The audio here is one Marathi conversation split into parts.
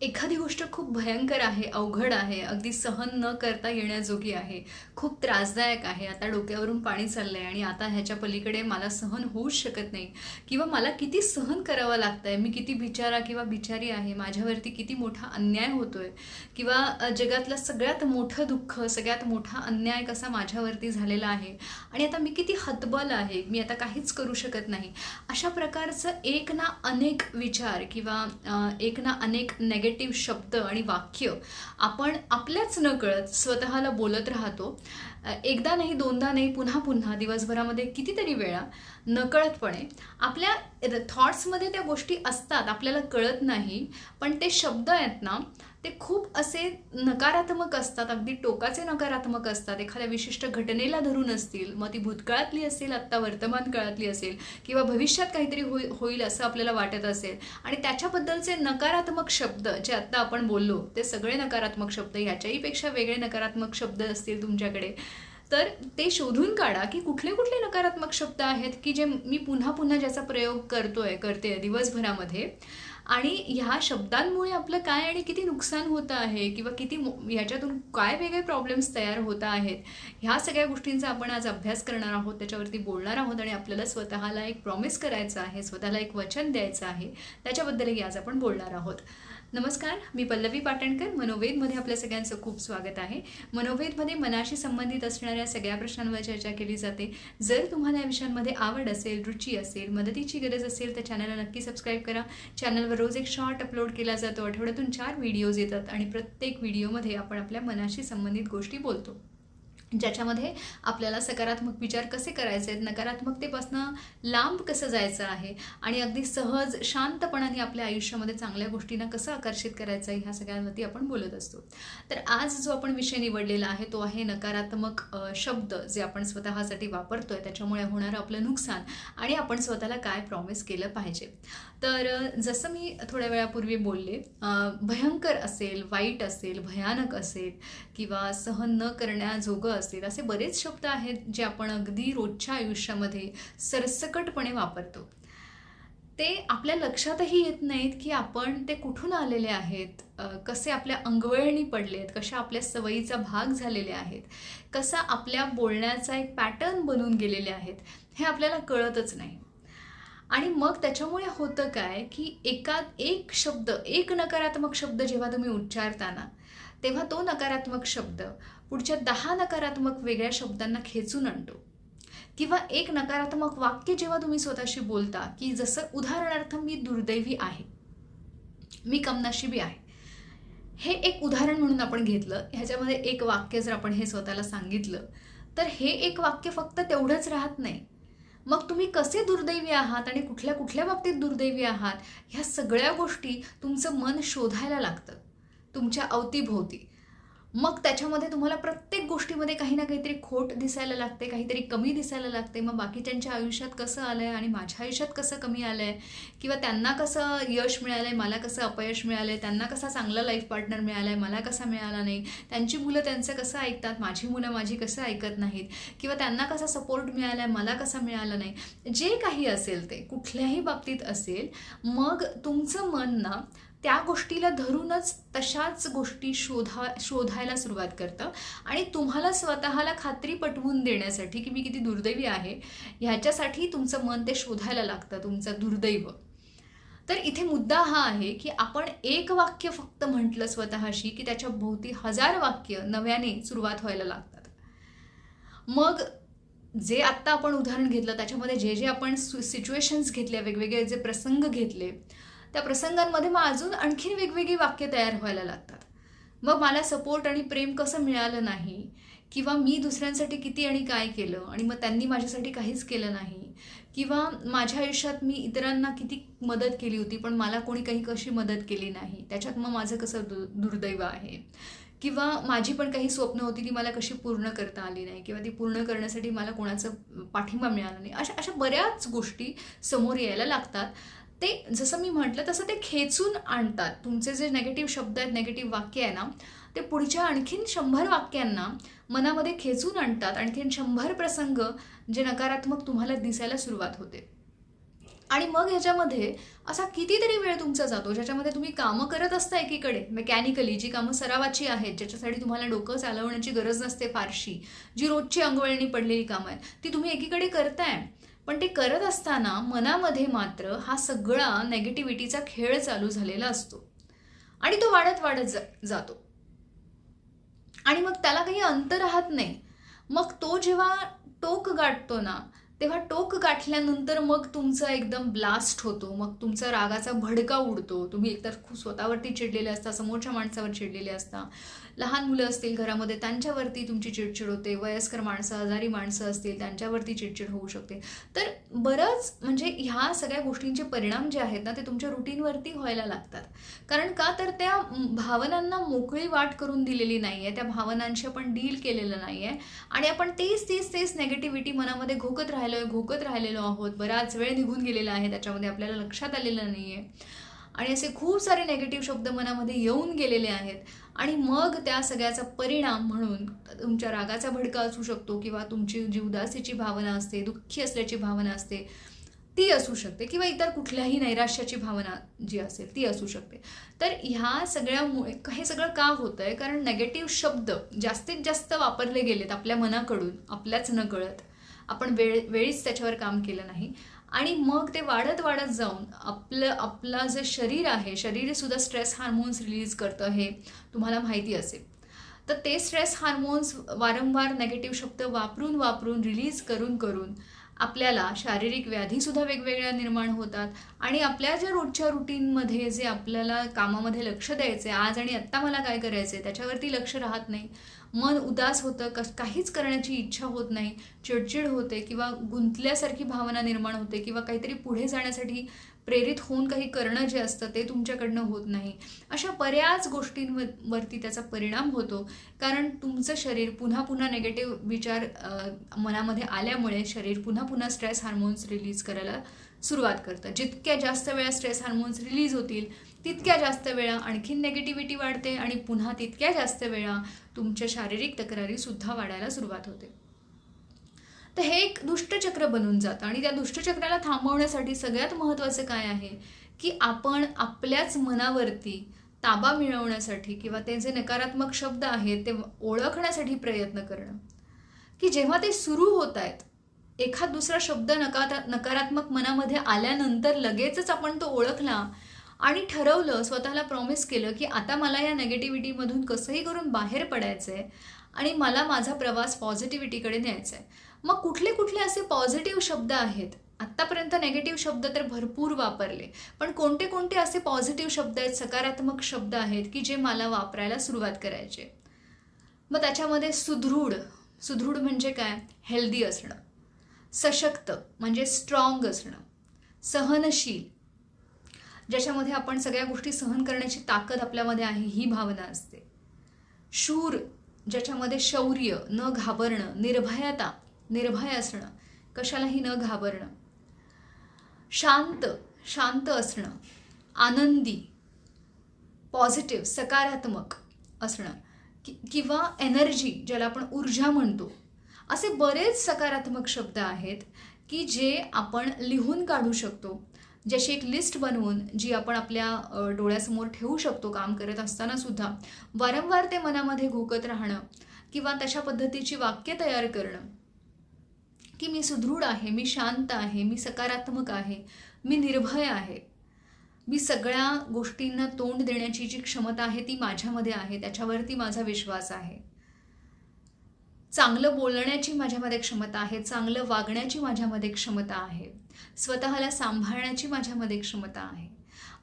एखादी गोष्ट खूप भयंकर आहे अवघड आहे अगदी सहन न करता येण्याजोगी आहे खूप त्रासदायक आहे आता डोक्यावरून पाणी चाललं आहे आणि आता ह्याच्या पलीकडे मला सहन होऊच शकत नाही किंवा मला किती सहन करावं लागतं आहे मी किती बिचारा किंवा बिचारी आहे माझ्यावरती किती मोठा अन्याय होतोय किंवा जगातलं सगळ्यात मोठं दुःख सगळ्यात मोठा अन्याय कसा माझ्यावरती झालेला आहे आणि आता मी किती हतबल आहे मी आता काहीच करू शकत नाही अशा प्रकारचं एक ना अनेक विचार किंवा एक ना अनेक नेगेटिव्ह शब्द आणि वाक्य आपण आपल्याच न कळत स्वतःला बोलत राहतो. एकदा नाही दोनदा नाही पुन्हा पुन्हा दिवसभरामध्ये कितीतरी वेळा नकळतपणे आपल्या थॉट्समध्ये त्या गोष्टी असतात आपल्याला कळत नाही पण ते शब्द आहेत ना ते खूप असे नकारात्मक असतात अगदी टोकाचे नकारात्मक असतात. एखाद्या विशिष्ट घटनेला धरून असतील मग ती भूतकाळातली असेल आत्ता वर्तमान काळातली असेल किंवा भविष्यात काहीतरी होई होईल असं आपल्याला वाटत असेल. आणि त्याच्याबद्दलचे नकारात्मक शब्द जे आत्ता आपण बोललो ते सगळे नकारात्मक शब्द ह्याच्याहीपेक्षा वेगळे नकारात्मक शब्द असतील तुमच्याकडे. तर ते शोधून काढा की कुठले कुठले नकारात्मक शब्द आहेत की जे मी पुन्हा पुन्हा ज्याचा प्रयोग करतोय करते दिवसभरामध्ये. आणि ह्या शब्दांमुळे आपलं काय आणि किती नुकसान होतं आहे किंवा किती ह्याच्यातून काय वेगळे प्रॉब्लेम्स तयार होत आहेत ह्या सगळ्या गोष्टींचा आपण आज अभ्यास करणार आहोत. त्याच्यावरती बोलणार आहोत आणि आपल्याला स्वतःला एक प्रॉमिस करायचं आहे स्वतःला एक वचन द्यायचं आहे. त्याच्याबद्दलही आज आपण बोलणार आहोत. नमस्कार मी पल्लवी पाटणकर मनोवेदमध्ये आपल्या सगळ्यांचं खूप स्वागत आहे. मनोवेदमध्ये मनाशी संबंधित असणाऱ्या सगळ्या प्रश्नांवर चर्चा केली जाते. जर तुम्हाला या विषयांमध्ये आवड असेल रुची असेल मदतीची गरज असेल तर चॅनलला नक्की सबस्क्राईब करा. चॅनलवर रोज एक शॉर्ट अपलोड केला जातो. आठवड्यातून चार व्हिडिओज येतात आणि प्रत्येक व्हिडिओमध्ये आपण आपल्या मनाशी संबंधित गोष्टी बोलतो. ज्याच्यामध्ये आपल्याला सकारात्मक विचार कसे करायचे आहेत नकारात्मकतेपासनं लांब कसं जायचं आहे आणि अगदी सहज शांतपणाने आपल्या आयुष्यामध्ये चांगल्या गोष्टींना कसं आकर्षित करायचं आहे ह्या सगळ्यांवरती आपण बोलत असतो. तर आज जो आपण विषय निवडलेला आहे तो आहे नकारात्मक शब्द जे आपण स्वतःसाठी वापरतो आहे त्याच्यामुळे होणारं आपलं नुकसान आणि आपण स्वतःला काय प्रॉमिस केलं पाहिजे. तर जसं मी थोड्या वेळापूर्वी बोलले भयंकर असेल वाईट असेल भयानक असेल किंवा सहन न करण्याजोगं असेल असे बरेच शब्द आहेत जे आपण अगदी रोजच्या आयुष्यामध्ये सरसकटपणे वापरतो. ते आपल्या लक्षातही येत नाहीत की आपण ते कुठून आलेले आहेत कसे आपल्या अंगवळणी पडलेत कशा आपल्या सवयीचा भाग झालेले आहेत कसा आपल्या बोलण्याचा एक पॅटर्न बनून गेलेले आहेत हे आपल्याला कळतच नाही. आणि मग त्याच्यामुळे होतं काय की एका एक शब्द एक नकारात्मक शब्द जेव्हा तुम्ही उच्चारताना तेव्हा तो नकारात्मक शब्द पुढच्या दहा नकारात्मक वेगळ्या शब्दांना खेचून आणतो. किंवा एक नकारात्मक वाक्य जेव्हा तुम्ही स्वतःशी बोलता की जसं उदाहरणार्थ मी दुर्दैवी आहे मी कमनशिबी आहे. हे एक उदाहरण म्हणून आपण घेतलं ह्याच्यामध्ये एक वाक्य जर आपण हे स्वतःला सांगितलं तर हे एक वाक्य फक्त तेवढंच राहत नाही. मग तुम्ही कसे दुर्दैवी आहात आणि कुठल्या कुठल्या बाबतीत दुर्दैवी आहात? ह्या सगळ्या गोष्टी तुमचं मन शोधायला लागतं. तुमच्या अवतीभोवती. मग त्याच्यामध्ये तुम्हाला प्रत्येक गोष्टीमध्ये काही ना काहीतरी खोट दिसायला लागते काहीतरी कमी दिसायला लागते. मग बाकीच्यांच्या आयुष्यात कसं आलं आहे आणि माझ्या आयुष्यात कसं कमी आलं आहे किंवा त्यांना कसं यश मिळालं आहे मला कसं अपयश मिळालं आहे त्यांना कसा चांगला लाईफ पार्टनर मिळाला आहे मला कसा मिळाला नाही? त्यांची मुलं त्यांचं कसं ऐकतात? माझी मुलं माझी कसं ऐकत नाहीत? किंवा त्यांना कसा सपोर्ट मिळाला आहे मला कसा मिळाला नाही? जे काही असेल ते कुठल्याही बाबतीत असेल मग तुमचं मन ना त्या गोष्टीला धरूनच तशाच गोष्टी शोधा शोधायला सुरुवात करतं. आणि तुम्हाला स्वतःला खात्री पटवून देण्यासाठी की मी किती दुर्दैवी आहे ह्याच्यासाठी तुमचं मन ते शोधायला लागतं तुमचं दुर्दैव. तर इथे मुद्दा हा आहे की आपण एक वाक्य फक्त म्हटलं स्वतःशी की त्याच्या भोवती हजार वाक्य नव्याने सुरुवात व्हायला लागतात. मग जे आत्ता आपण उदाहरण घेतलं त्याच्यामध्ये जे जे आपण सिच्युएशन्स घेतल्या वेगवेगळे जे प्रसंग घेतले त्या प्रसंगांमध्ये मग अजून आणखीन वेगवेगळी वाक्य तयार व्हायला लागतात. मग मला सपोर्ट आणि प्रेम कसं मिळालं नाही? किंवा मी दुसऱ्यांसाठी किती आणि काय केलं? आणि मग त्यांनी माझ्यासाठी काहीच केलं नाही? किंवा माझ्या आयुष्यात मी इतरांना किती मदत केली होती पण मला कोणी काही कशी मदत केली नाही? त्याच्यात मग माझं कसं दु दुर्दैव आहे? किंवा माझी पण काही स्वप्न होती ती मला कशी पूर्ण करता आली नाही? किंवा ती पूर्ण करण्यासाठी मला कोणाचं पाठिंबा मिळाला नाही? अशा अशा बऱ्याच गोष्टी समोर यायला लागतात. ते जसं मी म्हटलं तसं ते खेचून आणतात. तुमचे जे नेगेटिव्ह शब्द आहेत नेगेटिव्ह वाक्य आहे ना ते पुढच्या आणखीन शंभर वाक्यांना मनामध्ये खेचून आणतात. आणखीन शंभर प्रसंग जे नकारात्मक तुम्हाला दिसायला सुरुवात होते. आणि मग ह्याच्यामध्ये असा कितीतरी वेळ तुमचा जातो ज्याच्यामध्ये तुम्ही कामं करत असता एकीकडे. मेकॅनिकली जी कामं सरावाची आहेत ज्याच्यासाठी तुम्हाला डोकं चालवण्याची गरज नसते फारशी जी रोजची अंगवळणी पडलेली कामं आहेत ती तुम्ही एकीकडे करताय. पण ते करत असताना मनामध्ये मात्र हा सगळा नेगेटिव्हिटीचा खेळ चालू झालेला असतो. आणि तो वाढत वाढत जा- जातो. आणि मग त्याला काही अंत राहत नाही. मग तो जेव्हा टोक गाठतो ना तेव्हा टोक गाठल्यानंतर मग तुमचा एकदम ब्लास्ट होतो. मग तुमचा रागाचा भडका उडतो. तुम्ही एकतर खूप स्वतःवरती चिडलेले असता समोरच्या माणसावर चिडलेले असता. लहान मुलं असतील घरामध्ये त्यांच्यावरती तुमची चिडचिड होते. वयस्कर माणसं आजारी माणसं असतील त्यांच्यावरती चिडचिड होऊ शकते. तर बरंच म्हणजे ह्या सगळ्या गोष्टींचे परिणाम जे आहेत ना ते तुमच्या रुटीनवरती व्हायला लागतात. कारण का तर त्या भावनांना मोकळी वाट करून दिलेली नाही आहे त्या भावनांशी आपण डील केलेलं नाही आहे आणि आपण तेच तेच तेच नेगेटिव्हिटी मनामध्ये घोकत राहिलो आहे घोकत राहिलेलो आहोत बराच वेळ निघून गेलेला आहे त्याच्यामध्ये आपल्याला लक्षात आलेलं नाही आहे आणि असे खूप सारे नेगेटिव्ह शब्द मनामध्ये येऊन गेलेले आहेत. आणि मग त्या सगळ्याचा परिणाम म्हणून तुमच्या रागाचा भडका असू शकतो किंवा तुमची जी उदासीची भावना असते दुःखी असल्याची भावना असते ती असू शकते. किंवा इतर कुठल्याही नैराश्याची भावना जी असेल ती असू शकते. तर ह्या सगळ्यामुळे हे सगळं का होतं आहे कारण नेगेटिव्ह शब्द जास्तीत जास्त वापरले गेलेत आपल्या मनाकडून आपल्याच न कळत आपण वेळ वेळीच त्याच्यावर काम केलं नाही. आणि मग ते वाढत वाढत जाऊन आपलं आपलं जे शरीर आहे शरीरसुद्धा स्ट्रेस हार्मोन्स रिलीज करतं हे तुम्हाला माहिती असेल. तर ते स्ट्रेस हार्मोन्स वारंवार नेगेटिव्ह शब्द वापरून वापरून रिलीज करून करून आपल्याला शारीरिक व्याधीसुद्धा वेगवेगळ्या निर्माण होतात. आणि आपल्या ज्या रोजच्या रुटीनमध्ये जे आपल्याला कामामध्ये लक्ष द्यायचं आहे आज आणि आत्ता मला काय करायचं आहे त्याच्यावरती लक्ष राहत नाही. मन उदास होतं कस काहीच करण्याची इच्छा होत नाही चिडचिड होते किंवा गुंतल्यासारखी भावना निर्माण होते किंवा काहीतरी पुढे जाण्यासाठी प्रेरित होऊन काही करणं जे असतं ते तुमच्याकडनं होत नाही. अशा बऱ्याच गोष्टींवरती त्याचा परिणाम होतो. कारण तुमचं शरीर पुन्हा पुन्हा नेगेटिव्ह विचार मनामध्ये आल्यामुळे शरीर पुन्हा पुन्हा स्ट्रेस हार्मोन्स रिलीज करायला सुरुवात करतं. जितक्या जास्त वेळा स्ट्रेस हार्मोन्स रिलीज होतील तितक्या जास्त वेळा आणखीन नेगेटिव्हिटी वाढते आणि पुन्हा तितक्या जास्त वेळा तुमच्या शारीरिक तक्रारीसुद्धा वाढायला सुरुवात होते. तर हे एक दुष्टचक्र बनून जातं आणि त्या दुष्टचक्राला थांबवण्यासाठी सगळ्यात महत्त्वाचं काय आहे? की आपण आपल्याच मनावरती ताबा मिळवण्यासाठी किंवा ते जे नकारात्मक शब्द आहेत ते ओळखण्यासाठी प्रयत्न करणं. की जेव्हा ते सुरू होत आहेत एखाद दुसरा शब्द नकारा नकारात्मक मनामध्ये आल्यानंतर लगेचच आपण तो ओळखला आणि ठरवलं स्वतःला प्रॉमिस केलं की आता मला या नेगेटिव्हिटीमधून कसंही करून बाहेर पडायचं आहे आणि मला माझा प्रवास पॉझिटिव्हिटीकडे न्यायचा आहे मग कुठले कुठले असे पॉझिटिव्ह शब्द आहेत? आत्तापर्यंत नेगेटिव्ह शब्द तर भरपूर वापरले पण कोणते कोणते असे पॉझिटिव्ह शब्द आहेत सकारात्मक शब्द आहेत की जे मला वापरायला सुरुवात करायचे? मग त्याच्यामध्ये सुदृढ सुदृढ म्हणजे काय? हेल्दी असणं. सशक्त म्हणजे स्ट्रॉंग असणं. सहनशील ज्याच्यामध्ये आपण सगळ्या गोष्टी सहन करण्याची ताकद आपल्यामध्ये आहे ही भावना असते. शूर ज्याच्यामध्ये शौर्य न घाबरणं निर्भयता निर्भय असणं कशालाही न घाबरणं. शांत शांत असणं. आनंदी पॉझिटिव्ह सकारात्मक असणं. कि किंवा एनर्जी ज्याला आपण ऊर्जा म्हणतो. असे बरेच सकारात्मक शब्द आहेत की जे आपण लिहून काढू शकतो. जशी एक लिस्ट बनवून जी आपण आपल्या डोळ्यासमोर ठेवू शकतो काम करत असताना सुद्धा वारंवार ते मनामध्ये घोकत राहणं किंवा तशा पद्धतीची वाक्य तयार करणं की मी सुदृढ आहे मी शांत आहे मी सकारात्मक आहे मी निर्भय आहे मी सगळ्या गोष्टींना तोंड देण्याची जी क्षमता आहे ती माझ्यामध्ये आहे त्याच्यावरती माझा विश्वास आहे. चांगलं बोलण्याची माझ्यामध्ये क्षमता आहे चांगलं वागण्याची माझ्यामध्ये क्षमता आहे स्वतःला सांभाळण्याची माझ्यामध्ये क्षमता आहे.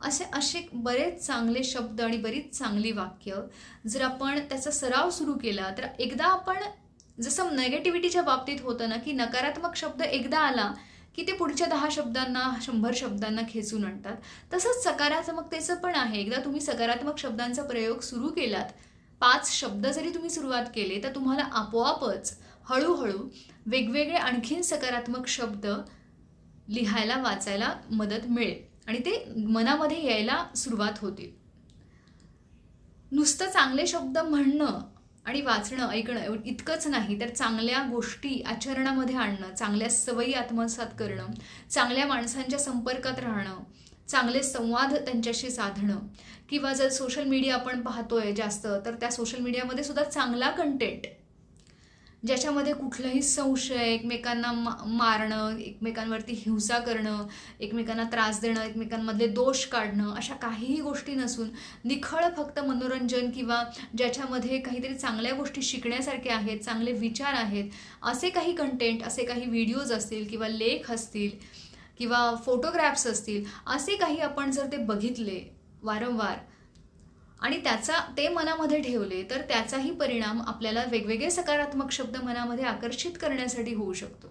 असे असे बरेच चांगले शब्द आणि बरीच चांगली वाक्य जर आपण त्याचा सराव सुरू केला तर एकदा आपण जसं नेगेटिव्हिटीच्या बाबतीत होतं ना की नकारात्मक शब्द एकदा आला की ते पुढच्या दहा शब्दांना शंभर शब्दांना खेचून आणतात. तसंच सकारात्मकतेचं पण आहे. एकदा तुम्ही सकारात्मक शब्दांचा प्रयोग सुरू केलात पाच शब्द जरी तुम्ही सुरुवात केले तर तुम्हाला आपोआपच हळूहळू वेगवेगळे आणखीन सकारात्मक शब्द लिहायला वाचायला मदत मिळेल आणि ते मनामध्ये यायला सुरुवात होते नुसतं चांगले शब्द म्हणणं आणि वाचणं ऐकणं इतकंच नाही तर चांगल्या गोष्टी आचरणामध्ये आणणं चांगल्या सवयी आत्मसात करणं चांगल्या माणसांच्या संपर्कात राहणं चांगले संवाद त्यांच्याशी साधणं. किंवा जर सोशल मीडिया आपण पाहतोय जास्त तर त्या सोशल मीडियामध्ये सुद्धा चांगला कंटेंट ज्याच्यामध्ये कुठलाही संशय एकमेकांना मा मारणं एकमेकांवरती हिंसा करणं एकमेकांना त्रास देणं एकमेकांमधले दोष काढणं अशा काहीही गोष्टी नसून निखळ फक्त मनोरंजन किंवा ज्याच्यामध्ये काहीतरी चांगल्या गोष्टी शिकण्यासारख्या आहेत चांगले विचार आहेत असे काही कंटेंट असे काही व्हिडिओज असतील किंवा लेख असतील किंवा फोटोग्राफ्स असतील असे काही आपण जर ते बघितले वारंवार आणि त्याचा ते मनामध्ये ठेवले तर त्याचाही परिणाम आपल्याला वेगवेगळे सकारात्मक शब्द मनामध्ये आकर्षित करण्यासाठी होऊ शकतो.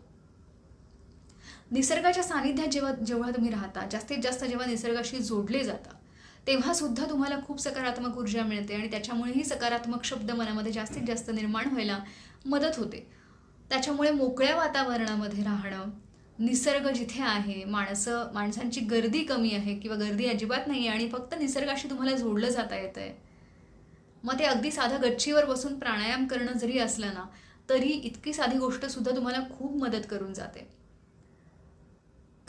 निसर्गाच्या सानिध्यात जेव्हा जेव्हा तुम्ही राहता जास्तीत जास्त जेव्हा निसर्गाशी जोडले जाता तेव्हा सुद्धा तुम्हाला खूप सकारात्मक ऊर्जा मिळते आणि त्याच्यामुळेही सकारात्मक शब्द मनामध्ये जास्तीत जास्त निर्माण व्हायला मदत होते. त्याच्यामुळे मोकळ्या वातावरणामध्ये राहणं निसर्ग जिथे आहे माणसं माणसांची गर्दी कमी आहे किंवा गर्दी अजिबात नाही आहे आणि फक्त निसर्गाशी तुम्हाला जोडलं जाता येतं आहे मग ते अगदी साधं गच्चीवर बसून प्राणायाम करणं जरी असलं ना तरी इतकी साधी गोष्टसुद्धा तुम्हाला खूप मदत करून जाते.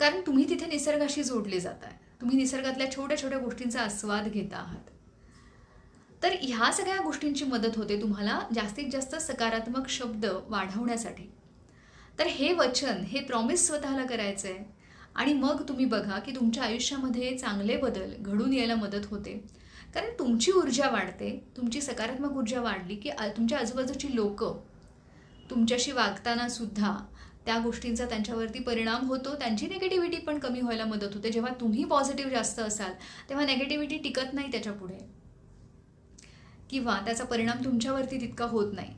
कारण तुम्ही तिथे निसर्गाशी जोडले जाताय. तुम्ही निसर्गातल्या छोट्या छोट्या गोष्टींचा आस्वाद घेता आहात. तर ह्या सगळ्या गोष्टींची मदत होते तुम्हाला जास्तीत जास्त सकारात्मक शब्द वाढवण्यासाठी. तर हे वचन हे प्रॉमिस स्वतःला करायचं आहे आणि मग तुम्ही बघा की तुमच्या आयुष्यामध्ये चांगले बदल घडून यायला मदत होते. कारण तुमची ऊर्जा वाढते तुमची सकारात्मक ऊर्जा वाढली की तुमच्या आजूबाजूची लोक तुमच्याशी वागताना सुद्धा त्या गोष्टींचा त्यांच्यावरती परिणाम होतो. त्यांची निगेटिव्हिटी पण कमी व्हायला मदत होते. जेव्हा तुम्ही पॉझिटिव्ह जास्त असाल तेव्हा नेगेटिव्हिटी टिकत नाही त्याच्यापुढे किंवा त्याचा परिणाम तुमच्यावरती तितका होत नाही.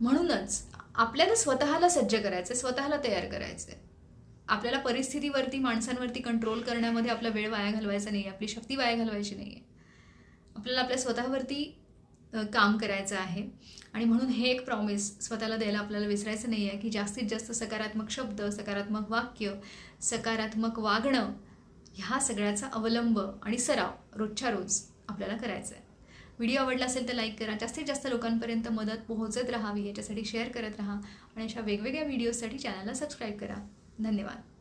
म्हणूनच आपल्याला स्वतःला सज्ज करायचं स्वतःला तयार करायचं आपल्याला परिस्थितीवरती माणसांवरती कंट्रोल करण्यामध्ये आपला वेळ वाया घालवायचा नाही आपली शक्ती वाया घालवायची नाही आहे आपल्याला आपल्या स्वतःवरती काम करायचं आहे. आणि म्हणून हे एक प्रॉमिस स्वतःला द्यायला आपल्याला विसरायचं नाही आहे की जास्तीत जास्त सकारात्मक शब्द सकारात्मक वाक्य सकारात्मक वागणं ह्या सगळ्याचा अवलंब आणि सराव रोजच्या रोज आपल्याला करायचा आहे व्हिडिओ आवडला असेल तर लाईक करा. जास्तीत जास्त लोकांपर्यंत मदत पोहोचत राहावी याच्यासाठी शेअर करत राहा. आणि अशा वेगवेगळ्या व्हिडिओजसाठी चॅनलला सबस्क्राईब करा. धन्यवाद.